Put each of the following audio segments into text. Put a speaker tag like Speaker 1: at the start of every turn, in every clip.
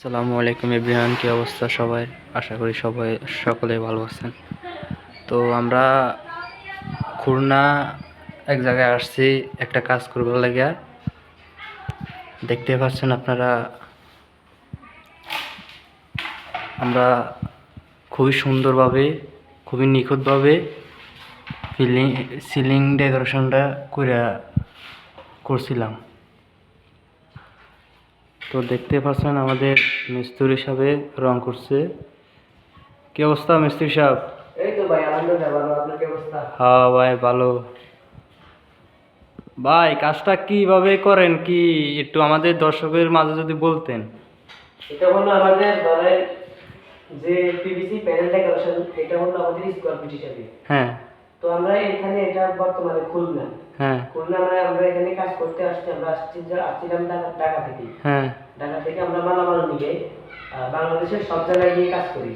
Speaker 1: আসসালামু আলাইকুম এভরিওয়ান, কী অবস্থা সবাই? আশা করি সবাই সকলে ভালো আছেন। তো আমরা খুলনা এক জায়গায় আসছি, একটা কাজ করবার লাগে। দেখতে পাচ্ছেন আপনারা, আমরা খুবই সুন্দরভাবে, খুবই নিখুঁতভাবে ফিলিং, সিলিং ডেকোরেশনটা করে করছিলাম। তো দেখতে পাচ্ছেন আমাদের মিস্ত্রি সাহেবে রং করছে। কি অবস্থা মিস্ত্রি সাহেব?
Speaker 2: এই তো ভাই আলহামদুলিল্লাহ ভালো। আপনার কি অবস্থা?
Speaker 1: হ্যাঁ ভাই ভালো। ভাই কাজটা কীভাবে করেন? কি একটু আমাদের দর্শকের মাঝে যদি বলতেন।
Speaker 2: এটা হলো আমাদের ধরেন যে পিভিসি প্যানেল ডেকোরেশন এটা হলো আমাদের স্কোয়ার ফিট হিসাবে
Speaker 1: হ্যাঁ।
Speaker 2: তো আমরা এখানে এটা বর্তমানে খুলনা।
Speaker 1: হ্যাঁ।
Speaker 2: খুলনা আমরা আমরা এখানে কাজ করতে আসছি আমরা আসছি যে আসছিলাম ঢাকা থেকে।
Speaker 1: হ্যাঁ।
Speaker 2: ঢাকা থেকে আমরা মালামাল নিয়ে বাংলাদেশের সব জায়গায় গিয়ে কাজ করি।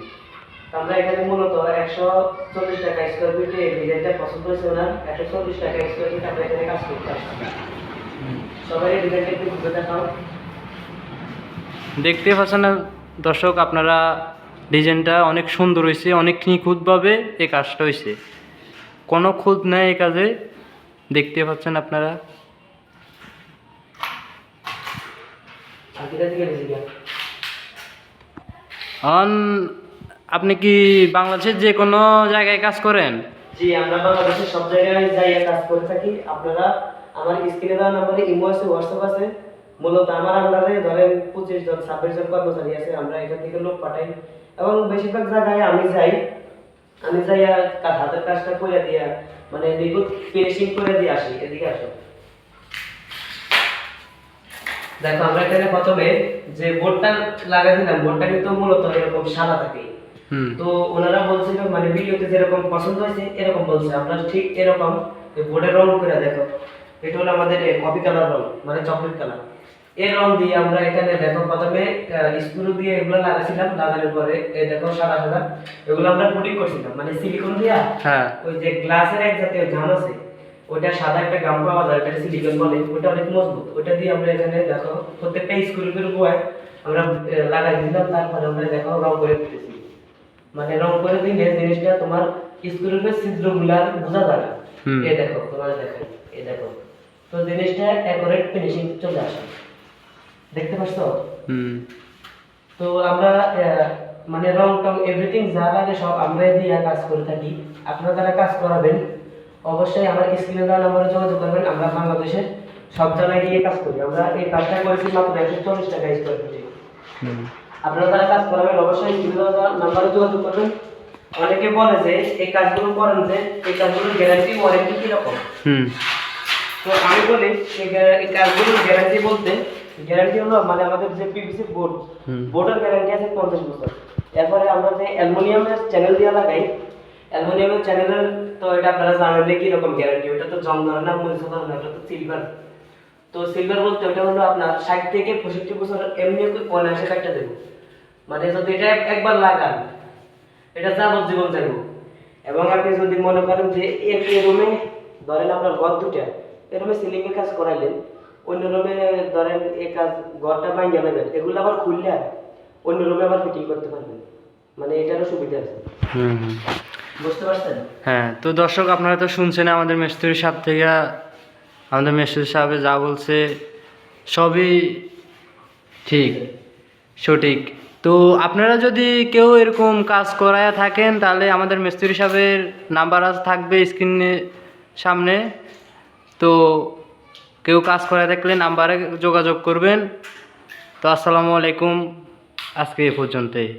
Speaker 2: আমরা এখানে মূলত একশো চল্লিশ টাকা স্কোয়ার ফিটে এই ডিজাইনটা পছন্দ হয়েছে না একশো চল্লিশ টাকা স্কোয়ার ফিট আমরা এখানে কাজ করতে আসছি। সবাই ডিজাইনটা একটু ঘুরে দেখাও।
Speaker 1: দেখতে পাচ্ছেন না দর্শক আপনারা ডিজাইনটা অনেক সুন্দর হয়েছে অনেক নিখুঁতভাবে এই কাজটা হয়েছে। কোনো খুঁত নেই এই কাজে? দেখতে পাচ্ছেন আপনারা। অন আপনি কি বাংলাদেশের যে কোনো জায়গায় কাজ করেন?
Speaker 2: জি আমরা বাংলাদেশের সব জায়গায় যাই কাজ করে থাকি। আপনারা আমার স্ক্রিনে দেওয়া নাম্বারে ইমো আছে হোয়াটসঅ্যাপ আছে। মূলত আমার আন্ডারে ধরেন পঁচিশ জন ছাব্বিশ জন কর্মচারী আছে। আমরা এখান থেকে লোক পাঠাই। এবং বেশিরভাগ জায়গায় আমি যাই। আমি যাইয়া আর কা- হাতের কাজটা করে দিয়া মানে নিখুঁত ফিনিশিং করে দিয়ে আসি এদিকে আসো। দেখো আমরা এখানে প্রথমে যে বোর্ডটা লাগাইছিলাম বোর্ডটা কিন্তু মূলত এরকম সাদা থাকে। তো ওনারা বলছিল মানে ভিডিওতে যেরকম পছন্দ হয়েছে এরকম বলছে। আমরা ঠিক এরকম বোর্ডের রং করে দেখো। এটা হলো আমাদের কপি কালার রং মানে চকলেট কালার। এর রং দিয়ে আমরা এখানে দেখো প্রথমে স্ক্রু দিয়ে এগুলো লাগাইছিলাম লাগানোর পরে এই দেখো সাদা সাদা এগুলো আমরা পুটিং করছিলাম মানে সিলিকন দিয়া?
Speaker 1: হ্যাঁ।
Speaker 2: ওই যে গ্লাসের এক জাতীয় ঘাম আছে ওইটা সাদা একটা গাম পাওয়া যায় ওটা সিলিকন বলে ওটা অনেক মজবুত। ওটা দিয়ে আমরা এখানে দেখো প্রত্যেকটা স্ক্রুপের উপরে আমরা লাগাই দিলাম তারপরে আমরা দেখো রং করে দিতেছি। মানে রং করে দিলে জিনিসটা তোমার স্ক্রুপের ছিদ্রগুলার বোঝা যায় এই দেখো তোমার দেখাই এই দেখো। তো জিনিসটা অ্যাকুরেট ফিনিশিং চলে আসে। দেখতে পাচ্ছ?
Speaker 1: হুম।
Speaker 2: তো আমরা মানে রং টং এভরিথিং যা লাগে সব আমরাই দিয়ে কাজ করে থাকি। আপনারা যারা কাজ করাবেন অবশ্যই আমার স্ক্রিনে দেওয়া নম্বরে যোগাযোগ করবেন। আমরা বাংলাদেশের সব জায়গায় গিয়ে কাজ করি। আমরা এই কাজটা করেছি মাত্র একশো চল্লিশ টাকা স্কোয়ার ফিটে
Speaker 1: হুম।
Speaker 2: আপনারা যারা কাজ করাবেন অবশ্যই স্ক্রিনে দেওয়া নাম্বারে যোগাযোগ করবেন। অনেকে বলে যে এই কাজগুলো করেন যে এই কাজগুলোর গ্যারান্টি ওয়ারেন্টি কীরকম?
Speaker 1: হুম।
Speaker 2: তো আমি বলি এই কাজগুলোর গ্যারান্টি বলতে গ্যারান্টি হলো মানে আমাদের যে পিভিসি বোর্ড বোর্ডের গ্যারান্টি আছে পঞ্চাশ বছর। এরপরে আমরা যে অ্যালুমিনিয়ামের চ্যানেল দিয়ে লাগাই অ্যালুমিনিয়ামের চ্যানেলের তো এটা আপনারা জানেন যে কীরকম গ্যারান্টি ওটা তো জং ধরে না মরিচা ধরে না ওটা তো সিলভার তো সিলভার বলতে ওটা হলো আপনার ষাট থেকে পঁয়ষট্টি বছর এমনি অনায়াসে কাটতে দেবো। মানে যদি এটা একবার লাগান এটা যাবজ্জীবন যাইব। এবং আপনি যদি মনে করেন যে এক রুমে ধরেন আপনার ঘর দুটা এই রুমে সিলিং এর কাজ করাইলেন অন্য রুমে ধরেন এ কাজ ঘরটা ভাঙিয়ে নেবেন এগুলো আবার খুললে অন্য রুমে আবার ফিটিং করতে পারবেন। মানে এটারও সুবিধা আছে। বুঝতে পারছেন?
Speaker 1: হ্যাঁ তো দর্শক আপনারা তো শুনছেন আমাদের মিস্ত্রি সাহেব থেকে আমাদের মিস্ত্রি সাহেব যা বলছে সবই ঠিক সঠিক। তো আপনারা যদি কেউ এরকম কাজ করায় থাকেন তাহলে আমাদের মিস্ত্রি সাহেবের নাম্বার আজ থাকবে স্ক্রিনে সামনে। তো কেউ কাজ করে থাকলে নাম্বারে যোগাযোগ করবেন। তো আসসালামু আলাইকুম। আজকে এ পর্যন্তই।